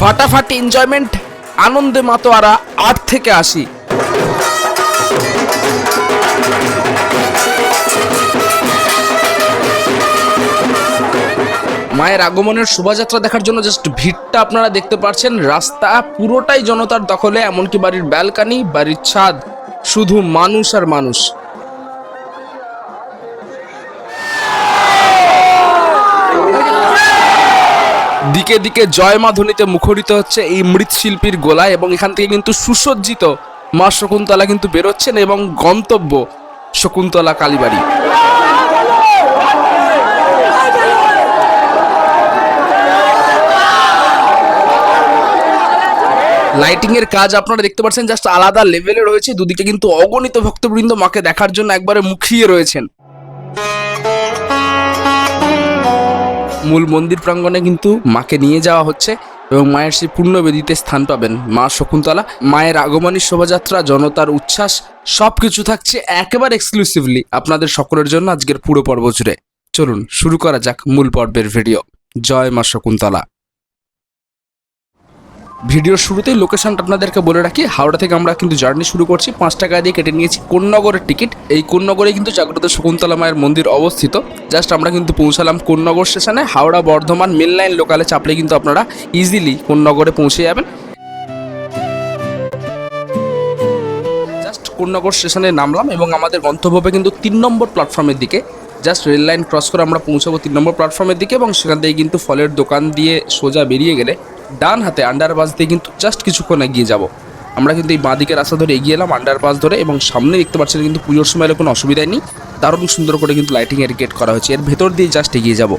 ফাটাফাটি এনজয়মেন্ট আনন্দে মাতোয়ারা আট থেকে আসি মায়ের আগমনের শোভাযাত্রা দেখার জন্য জাস্ট ভিড়টা আপনারা দেখতে পাচ্ছেন রাস্তা পুরোটাই জনতার দখলে, এমনকি বাড়ির ব্যালকানি, বাড়ির ছাদ, শুধু মানুষ আর মানুষ। দিকে দিকে জয় মা ধ্বনিতে মুখরিত হচ্ছে এই মৃৎশিল্পীর গোলায় এবং এখান থেকে কিন্তু সুসজ্জিত মা শকুন্তলা কিন্তু বেরোচ্ছেন এবং গন্তব্য শকুন্তলা কালীবাড়ি। লাইটিং এর কাজ আপনারা দেখতে পাচ্ছেন জাস্ট আলাদা লেভেলে রয়েছে। দুদিকে কিন্তু অগণিত ভক্তবৃন্দ মাকে দেখার জন্য একবারে মুখিয়ে রয়েছেন। মূল মন্দির প্রাঙ্গণে কিন্তু মাকে নিয়ে যাওয়া হচ্ছে এবং মায়ের সেই পূর্ণবেদিতে স্থান পাবেন মা শকুন্তলা। মায়ের আগমনী, শোভাযাত্রা, জনতার উচ্ছ্বাস সব কিছু থাকছে একেবারে এক্সক্লুসিভলি আপনাদের সকলের জন্য আজকের পুরো পর্ব জুড়ে। চলুন, শুরু করা যাক মূল পর্বের ভিডিও জয় মা শকুন্তলা। ভিডিওর শুরুতেই লোকেশনটা আপনাদেরকে বলে রাখি, হাওড়া থেকে আমরা কিন্তু জার্নি শুরু করছি। পাঁচ টাকা দিয়ে কেটে নিয়েছি কোন্নগরের টিকিট এই কোন্নগরে কিন্তু জাগ্রত শকুন্তলা মায়ের মন্দির অবস্থিত। জাস্ট আমরা কিন্তু পৌঁছালাম কোন্নগর স্টেশনে। হাওড়া বর্ধমান মেন লাইন লোকালে চাপলে কিন্তু আপনারা ইজিলি কোন্নগরে পৌঁছে যাবেন। জাস্ট কোন্নগর স্টেশনে নামলাম এবং আমাদের গন্তব্য কিন্তু তিন নম্বর প্ল্যাটফর্মের দিকে। জাস্ট রেল লাইন ক্রস করে আমরা পৌঁছাবো তিন নম্বর প্ল্যাটফর্মের দিকে এবং সেখান থেকে কিন্তু ফলের দোকান দিয়ে সোজা বেরিয়ে গেলে ডান হাতে আন্ডারপাস দিয়ে কিন্তু জাস্ট কিছুক্ষণ এগিয়ে যাব। আমরা কিন্তু এই বাঁদিকে রাস্তা ধরে এগিয়ে এলাম আন্ডারপাস ধরে এবং সামনে দেখতে পাচ্ছেন কিন্তু পুজোর সময় কোনো অসুবিধাই নেই। দারুণ সুন্দর করে কিন্তু লাইটিং এর গেট করা হয়েছে। এর ভেতর দিয়ে জাস্ট এগিয়ে যাব।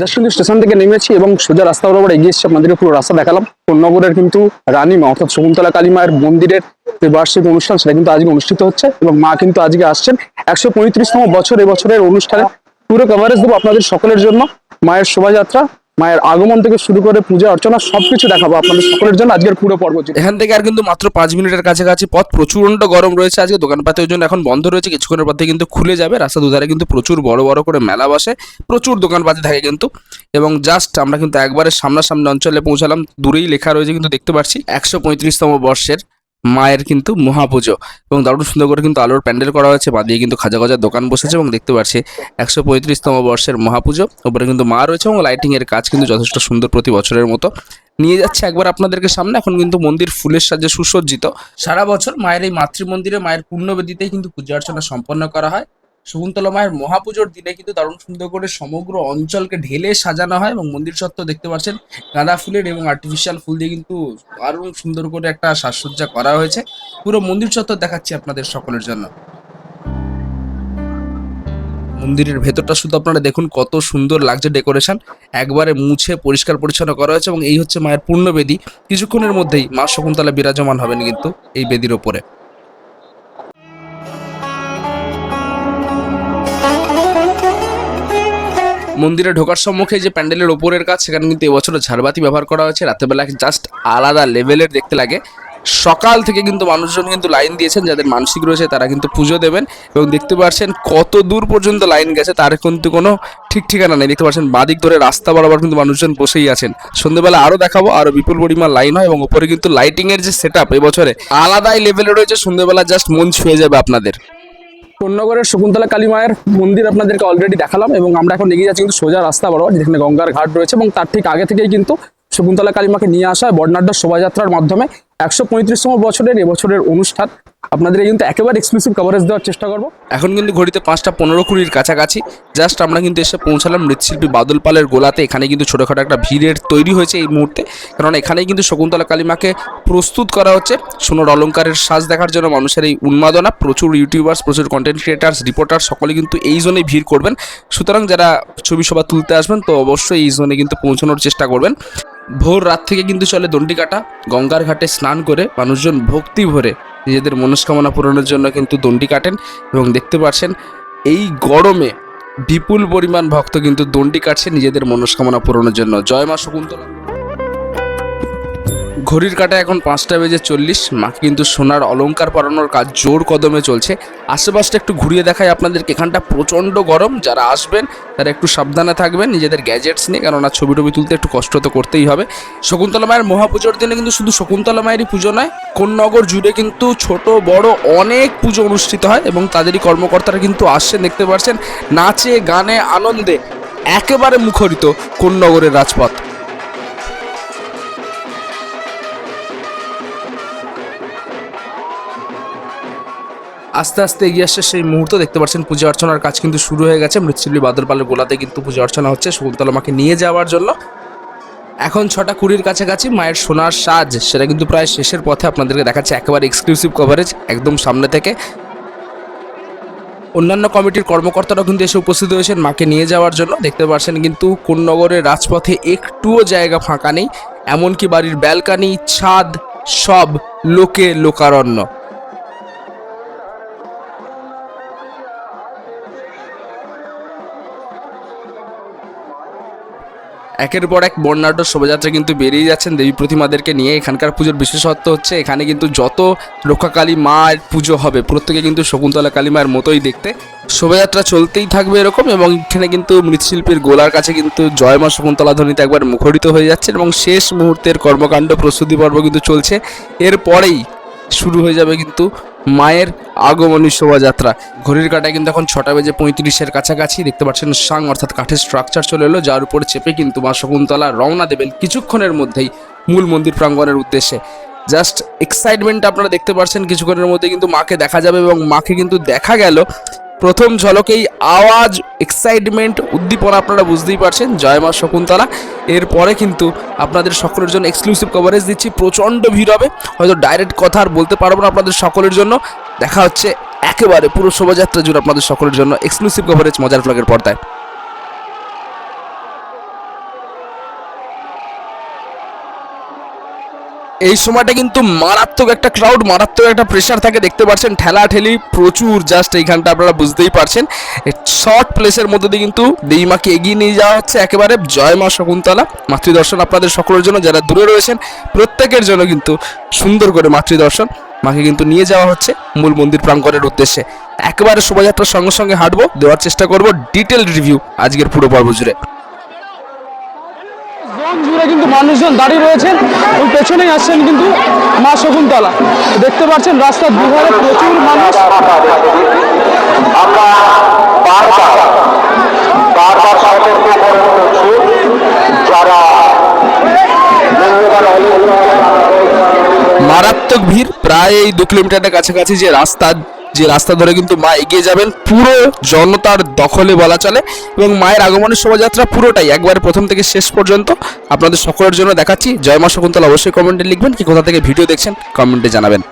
জাস্ট কিন্তু স্টেশন থেকে নেমেছি এবং সোজা রাস্তা বরাবর এগিয়ে এসেছি আপনাদেরকে পুরো রাস্তা দেখালাম। কোন্নগরের কিন্তু রানীমা, অর্থাৎ শকুন্তলা কালী মায়ের মন্দিরের যে বার্ষিক অনুষ্ঠান, সেটা কিন্তু আজকে অনুষ্ঠিত হচ্ছে এবং মা কিন্তু আজকে আসছেন। একশো পঁয়ত্রিশতম বছর, এবছরের অনুষ্ঠানে পুরো কভারেজ দেবো আপনাদের সকলের জন্য। মায়ের শোভাযাত্রা মায়ের আগমন থেকে শুরু করে পূজা, অর্চনা, সবকিছু দেখাবো আপনাদের সকলের জন্য আজকের পুরো পর্ব এখান থেকে আর কিন্তু মাত্র পাঁচ মিনিটের কাছাকাছি পথ, প্রচুরণ্ড গরম রয়েছে আজকে দোকানপাতের জন্য এখন বন্ধ রয়েছে, কিছুক্ষণের পর থেকে কিন্তু খুলে যাবে, রাস্তা দুধারে কিন্তু প্রচুর বড় বড় করে মেলা বসে, প্রচুর দোকানপাতি থাকে কিন্তু, এবং জাস্ট আমরা কিন্তু একবারে সামনাসামনি অঞ্চলে পৌঁছালাম, দূরেই লেখা রয়েছে কিন্তু দেখতে পাচ্ছি, একশো পঁয়ত্রিশতম বর্ষের মায়ের কিন্তু মহাপুজো। এবং দারুণ সুন্দর করে কিন্তু আলোর প্যান্ডেল করা হয়েছে বাদিয়ে কিন্তু খাজা খাজা দোকান বসেছে এবং দেখতে পাচ্ছি একশো পঁয়ত্রিশতম বর্ষের মহাপুজো। ওপরে কিন্তু মা রয়েছে এবং লাইটিংয়ের কাজ কিন্তু যথেষ্ট সুন্দর প্রতি বছরের মতো। নিয়ে যাচ্ছে একবার আপনাদেরকে সামনে। এখন কিন্তু মন্দির ফুলের সাজে সুসজ্জিত। সারা বছর মায়ের এই মাতৃমন্দিরে, মায়ের পূর্ণবেদিতেই কিন্তু পূজা অর্চনা সম্পন্ন করা হয়। শকুন্তলা মায়ের মহাপুজোর দিনে কিন্তু দারুণ সুন্দর করে সমগ্র অঞ্চলকে ঢেলে সাজানো হয় এবং মন্দির চত্বর দেখতে পাচ্ছেন গাঁদা ফুলের এবং আর্টিফিশিয়াল ফুল দিয়ে কিন্তু দারুণ সুন্দর করে একটা সাজসজ্জা করা হয়েছে। পুরো মন্দির চত্বর দেখাচ্ছি আপনাদের সকলের জন্য। মন্দিরের ভেতরটা শুধু আপনারা দেখুন কত সুন্দর লাগছে ডেকোরেশন। একবারে মুছে পরিষ্কার পরিচ্ছন্ন করা হয়েছে এবং এই হচ্ছে মায়ের পূর্ণবেদী। কিছুক্ষণের মধ্যেই মা শকুন্তলা বিরাজমান হবেন কিন্তু এই বেদির ওপরে। মন্দিরে ঢোকার সম্মুখে যে প্যান্ডেলের ওপরের কাজ, সেখানে কিন্তু এবছর ঝাড়বাতি ব্যবহার করা হয়েছে। রাতের বেলা জাস্ট আলাদা লেভেলের দেখতে লাগে। সকাল থেকে কিন্তু মানুষজন কিন্তু লাইন দিয়েছেন, যাদের মানসিক রয়েছে তারা কিন্তু পুজো দেবেন। এবং দেখতে পাচ্ছেন কত দূর পর্যন্ত লাইন গেছে, তার কিন্তু কোনো ঠিক ঠিকানা নেই। দেখতে পাচ্ছেন বাদিক ধরে রাস্তা বরাবর কিন্তু মানুষজন বসেই আছেন। সন্ধ্যেবেলা আরও দেখাবো আরও বিপুল পরিমাণ লাইন হয় এবং উপরে কিন্তু লাইটিংয়ের যে সেট আপ এবছরে আলাদাই লেভেলে রয়েছে। সন্ধ্যেবেলা জাস্ট মন ছুঁয়ে যাবে আপনাদের। কোন্নগরের শকুন্তলা কালী মায়ের মন্দির আপনাদেরকে অলরেডি দেখালাম এবং আমরা এখন এগিয়ে যাচ্ছি কিন্তু সোজা রাস্তা বরাবর, যেখানে গঙ্গার ঘাট রয়েছে এবং তার ঠিক আগে থেকেই কিন্তু শকুন্তলা কালীমাকে নিয়ে আসা হয় বর্ণাঢ্য শোভাযাত্রার মাধ্যমে একশো পঁয়ত্রিশতম বছরের এবছরের অনুষ্ঠান। আপনাদের কিন্তু একেবারে এক্সক্লুসিভ কভারেজ দেওয়ার চেষ্টা করব। এখন কিন্তু ঘড়িতে পাঁচটা পনেরো কুড়ির কাছাকাছি। জাস্ট আমরা কিন্তু এসে পৌঁছালাম মৃৎশিল্পী বাদল পালের গোলাতে। এখানে কিন্তু ছোটোখাটো একটা ভিড়ের তৈরি হয়েছে এই মুহূর্তে। কারণ এখানেই কিন্তু শকুন্তলা কালিমাকে প্রস্তুত করা হচ্ছে। সোনার অলঙ্কারের সাজ দেখার জন্য মানুষের এই উন্মাদনা। প্রচুর ইউটিউবার্স প্রচুর কন্টেন্ট ক্রিয়েটার্স রিপোর্টার সকলে কিন্তু এই জোনে ভিড় করবেন। সুতরাং যারা ছবি সভা তুলতে আসবেন, তো অবশ্যই এই জোনে কিন্তু পৌঁছানোর চেষ্টা করবেন। ভোর রাত থেকে কিন্তু চলে দণ্ডি কাটা। গঙ্গার ঘাটে স্নান করে মানুষজন ভক্তি ভরে নিজেদের মনস্কামনা পূরণের জন্য কিন্তু দণ্ডি কাটেন এবং দেখতে পাচ্ছেন এই গরমে বিপুল পরিমাণ ভক্ত কিন্তু দণ্ডি কাটছে নিজেদের মনস্কামনা পূরণের জন্য। জয় মা শকুন্তলা। ঘড়ির কাটা এখন পাঁচটা বেজে চল্লিশ। মাকে কিন্তু সোনার অলংকার পরানোর কাজ জোর কদমে চলছে। আশেপাশটা একটু ঘুরিয়ে দেখায় আপনাদেরকে। এখানটা প্রচণ্ড গরম। যারা আসবেন, তারা একটু সাবধানে থাকবেন। নিজেদের গ্যাজেটস নিয়ে, কেননা ছবি টবি তুলতে একটু কষ্ট তো করতেই হবে। শকুন্তলা মায়ের মহাপুজোর দিনে কিন্তু শুধু শকুন্তলা মায়েরই পুজো নয়, কোন্নগর জুড়ে কিন্তু ছোট, বড় অনেক পুজো অনুষ্ঠিত হয় এবং তাদেরই কর্মকর্তারা কিন্তু আসছেন, দেখতে পাচ্ছেন নাচে, গানে, আনন্দে একেবারে মুখরিত কোন্নগরের রাজপথ। আস্তে আস্তে এগিয়ে আসছে সেই মুহূর্ত। দেখতে পাচ্ছেন পূজা অর্চনার কাজ কিন্তু শুরু হয়ে গেছে। মৃৎশিল্পী বাদলপালের গোলাতে কিন্তু পূজা অর্চনা হচ্ছে। শকুন্তলা মাকে নিয়ে যাওয়ার জন্য। এখন ছটা কুড়ির কাছাকাছি মায়ের সোনার সাজ, সেটা কিন্তু প্রায় শেষের পথে আপনাদেরকে দেখাচ্ছে। একেবারে এক্সক্লুসিভ কভারেজ একদম সামনে থেকে। অন্যান্য কমিটির কর্মকর্তারাও কিন্তু এসে উপস্থিত হয়েছেন মাকে নিয়ে যাওয়ার জন্য। দেখতে পাচ্ছেন কিন্তু কোন্নগরের রাজপথে একটুও জায়গা ফাঁকা নেই। এমনকি বাড়ির ব্যালকানি, ছাদ, সব লোকে লোকারণ্য। একের পর এক বর্ণাঢ্য শোভাযাত্রা কিন্তু বেরিয়ে যাচ্ছেন দেবী প্রতিমাদেরকে নিয়ে। এখানকার পুজোর বিশেষত্ব হচ্ছে এখানে কিন্তু যত রক্ষাকালী মায়ের পুজো হবে, প্রত্যেকে কিন্তু শকুন্তলা কালী মায়ের মতোই দেখতে। শোভাযাত্রা চলতেই থাকবে এরকম এবং এখানে কিন্তু মৃৎশিল্পীর গোলার কাছে কিন্তু জয় মা শকুন্তলা ধ্বনিতে একবার মুখরিত হয়ে যাচ্ছে এবং শেষ মুহূর্তের কর্মকাণ্ড প্রস্তুতি পর্ব কিন্তু চলছে। এরপরেই শুরু হয়ে যাবে কিন্তু মায়ের আগমনী শোভাযাত্রা। ঘড়ির কাটায় কিন্তু এখন ছটা বেজে পঁয়ত্রিশের কাছাকাছি। দেখতে পাচ্ছেন সাং অর্থাৎ কাঠের স্ট্রাকচার চলে এলো, যার উপরে চেপে কিন্তু মা শকুন্তলা রওনা দেবেন কিছুক্ষণের মধ্যেই মূল মন্দির প্রাঙ্গণের উদ্দেশ্যে। জাস্ট এক্সাইটমেন্ট আপনারা দেখতে পাচ্ছেন, কিছুক্ষণের মধ্যে কিন্তু মাকে দেখা যাবে এবং মাকে কিন্তু দেখা গেল। প্রথম ঝলকেই আওয়াজ এক্সাইটমেন্ট উদ্দীপনা আপনারা বুঝতেই পারছেন। জয় মা শকুন্তলা। এরপরে কিন্তু আপনাদের সকলের জন্য এক্সক্লুসিভ কভারেজ দিচ্ছি। প্রচণ্ড ভিড় হবে। হয়তো ডাইরেক্ট কথা আর বলতে পারব না আপনাদের সকলের জন্য। দেখা হচ্ছে একেবারে পুরো শোভাযাত্রা জুড়ে আপনাদের সকলের জন্য এক্সক্লুসিভ কভারেজ মজার ফ্লগের পর্দায়। এই সময়টা কিন্তু মারাত্মক একটা ক্রাউড মারাত্মক একটা প্রেশার থাকে। দেখতে পাচ্ছেন ঠেলা ঠেলি প্রচুর জাস্ট এইখানটা আপনারা বুঝতেই পারছেন। শর্ট প্লেসের মধ্যে দিয়ে কিন্তু দেইমাকে এগিয়ে নিয়ে যাওয়া হচ্ছে একেবারে। জয় মা শকুন্তলা, মাতৃদর্শন আপনাদের সকলের জন্য। যারা দূরে রয়েছেন, প্রত্যেকের জন্য কিন্তু সুন্দর করে মাতৃদর্শন। মাকে কিন্তু নিয়ে যাওয়া হচ্ছে মূল মন্দির প্রাঙ্গণের উদ্দেশ্যে। একেবারে শোভাযাত্রার সঙ্গে সঙ্গে হাঁটবো, দেওয়ার চেষ্টা করব। ডিটেল রিভিউ আজকের পুরো পর্ব জুড়ে। জোন জুড়ে কিন্তু মানুষজন দাঁড়িয়ে রয়েছেন ওই পেছনেই আসছেন কিন্তু মা শকুন্তলা। দেখতে পাচ্ছেন রাস্তার দুধারে প্রচুর মানুষ। আমরা বারবার বারবার সতর্ক করে যারা মারাত্মক ভিড় প্রায় এই দু কিলোমিটারের কাছাকাছি যে রাস্তা যে রাস্তা ধরে কিন্তু মা এগিয়ে যাবেন, পুরো জনতার দখলে বলা চলে এবং মায়ের আগমনের শোভাযাত্রা পুরোটাই একবারে প্রথম থেকে শেষ পর্যন্ত আপনাদের সকলের জন্য দেখাচ্ছি। জয় মা শকুন্তলা অবশ্যই কমেন্টে লিখবেন, কি কোথা থেকে ভিডিও দেখছেন কমেন্টে জানাবেন।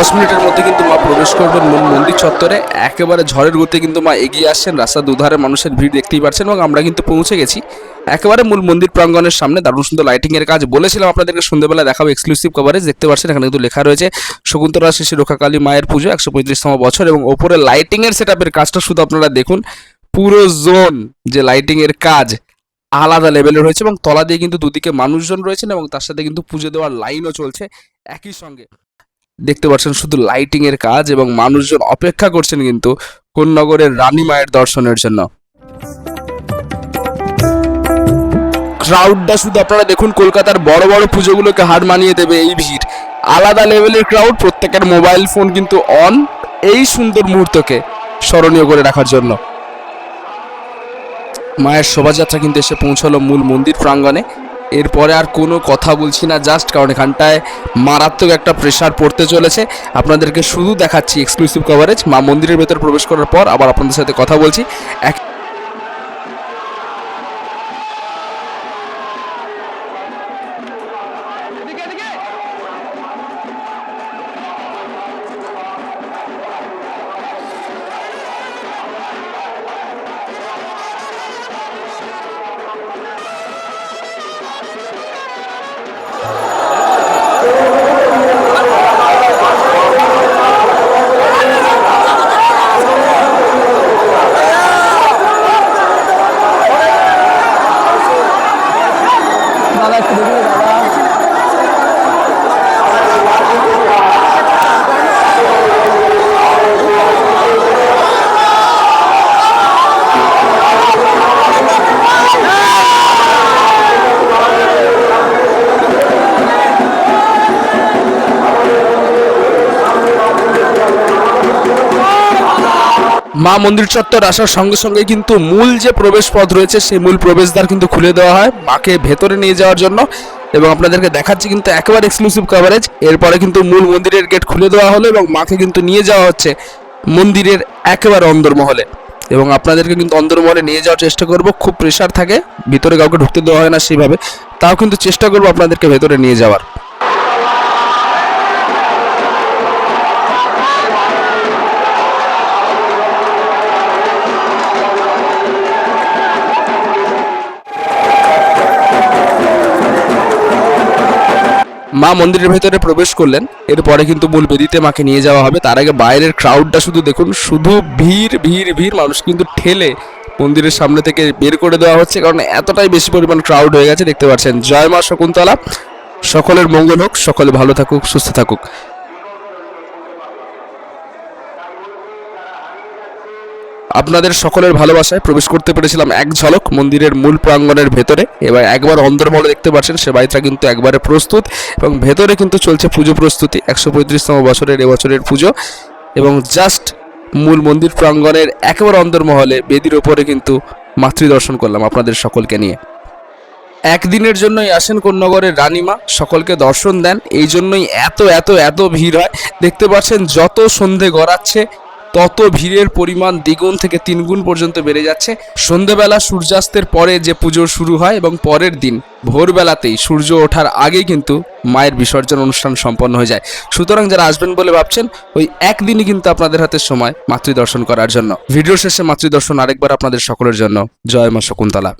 দশ মিনিটের মধ্যে কিন্তু মা প্রবেশ করবেন মূল মন্দির চত্বরে। একেবারে ঝড়ের গতি কিন্তু মা এগিয়ে আসছেন। রাস্তার দুধারে মানুষের ভিড় দেখতেই পাচ্ছেন এবং আমরা কিন্তু পৌঁছে গেছি। একেবারে মূল মন্দির প্রাঙ্গণের সামনে দারুণ সুন্দর লাইটিং এর কাজ। বলেছিলাম আপনাদেরকে সন্ধ্যেবেলা দেখাবো এক্সক্লুসিভ কভারেজ দেখতে পাচ্ছেন, এখানে কিন্তু লেখা রয়েছে, শকুন্তলা শিশু রক্ষাকালী মায়ের পুজো, একশো পঁয়ত্রিশতম বছর এবং ওপরে লাইটিং এর সেট কাজটা শুধু আপনারা দেখুন। পুরো জোন যে লাইটিং এর কাজ আলাদা লেভেলের রয়েছে এবং তলা দিয়ে কিন্তু দুদিকে মানুষজন রয়েছেন এবং তার সাথে কিন্তু পুজো দেওয়ার লাইনও চলছে একই সঙ্গে। দেখতে পাচ্ছেন শুধু লাইটিং এর কাজ এবং মানুষজন অপেক্ষা করছেন কিন্তু কোন্নগরের রানী মায়ের দর্শনের জন্য। ক্রাউডটা শুধু আপনারা দেখুন, কলকাতার বড় বড় পুজোগুলোকে হার মানিয়ে দেবে এই ভিড়। আলাদা লেভেলের ক্রাউড প্রত্যেকের মোবাইল ফোন কিন্তু অন এই সুন্দর মুহূর্তকে স্মরণীয় করে রাখার জন্য। মায়ের শোভাযাত্রা কিন্তু এসে পৌঁছালো মূল মন্দির প্রাঙ্গণে। এরপরে আর কোনো কথা বলছি না জাস্ট কারণ এখানটায় মারাত্মক একটা প্রেশার পড়তে চলেছে। আপনাদেরকে শুধু দেখাচ্ছি এক্সক্লুসিভ কভারেজ মা মন্দিরের ভেতর প্রবেশ করার পর আবার আপনাদের সাথে কথা বলছি। এক মা মন্দির চত্বর আসার সঙ্গে সঙ্গে কিন্তু মূল যে প্রবেশ পথ রয়েছে, সেই মূল প্রবেশদ্বার কিন্তু খুলে দেওয়া হয় মাকে ভেতরে নিয়ে যাওয়ার জন্য। এবং আপনাদেরকে দেখাচ্ছি কিন্তু একেবারে এক্সক্লুসিভ কভারেজ এরপরে কিন্তু মূল মন্দিরের গেট খুলে দেওয়া হলো এবং মাকে কিন্তু নিয়ে যাওয়া হচ্ছে মন্দিরের একেবারে অন্দরমহলে। এবং আপনাদেরকে কিন্তু অন্দরমহলে নিয়ে যাওয়ার চেষ্টা করব, খুব প্রেশার থাকে। ভিতরে কাউকে ঢুকতে দেওয়া হয় না সেইভাবে। তাও কিন্তু চেষ্টা করব আপনাদেরকে ভেতরে নিয়ে যাওয়ার। মা মন্দিরের ভেতরে প্রবেশ করলেন। এরপরে কিন্তু মূল বেদিতে মাকে নিয়ে যাওয়া হবে। তার আগে বাইরের ক্রাউডটা শুধু দেখুন, শুধু ভিড় ভিড় ভিড় মানুষ কিন্তু ঠেলে মন্দিরের সামনে থেকে বের করে দেওয়া হচ্ছে। কারণ এতটাই বেশি পরিমাণ ক্রাউড হয়ে গেছে, দেখতে পাচ্ছেন। জয় মা শকুন্তলা। সকলের মঙ্গল হোক, সকলে ভালো থাকুক, সুস্থ থাকুক। আপনাদের সকলের ভালোবাসায় প্রবেশ করতে পেরেছিলাম এক ঝলক মন্দিরের মূল প্রাঙ্গণের ভেতরে। এবার একবার অন্দরমহলে দেখতে পাচ্ছেন সে বাড়িটা কিন্তু একবারে প্রস্তুত এবং ভেতরে কিন্তু চলছে পুজো প্রস্তুতি, একশো পঁয়ত্রিশতম বছরের এবছরের পুজো এবং জাস্ট মূল মন্দির প্রাঙ্গণের একেবারে অন্দরমহলে বেদির ওপরে কিন্তু মাতৃদর্শন করলাম আপনাদের সকলকে নিয়ে। একদিনের জন্যই আসেন কোন্নগরের রানীমা, সকলকে দর্শন দেন। এই জন্যই এত এত এত ভিড় হয়। দেখতে পাচ্ছেন যত সন্ধে গড়াচ্ছে তত ভিড়ের পরিমাণ দ্বিগুণ থেকে তিনগুণ পর্যন্ত বেড়ে যাচ্ছে। সন্ধেবেলা সূর্যাস্তের পরে যে পুজো শুরু হয় এবং পরের দিন ভোরবেলাতেই সূর্য ওঠার আগেই কিন্তু মায়ের বিসর্জন অনুষ্ঠান সম্পন্ন হয়ে যায়। সুতরাং যারা আসবেন বলে ভাবছেন, ওই একদিনই কিন্তু আপনাদের হাতে সময় মাতৃদর্শন করার জন্য। ভিডিও শেষে মাতৃদর্শন আরেকবার আপনাদের সকলের জন্য। জয় মা শকুন্তলা।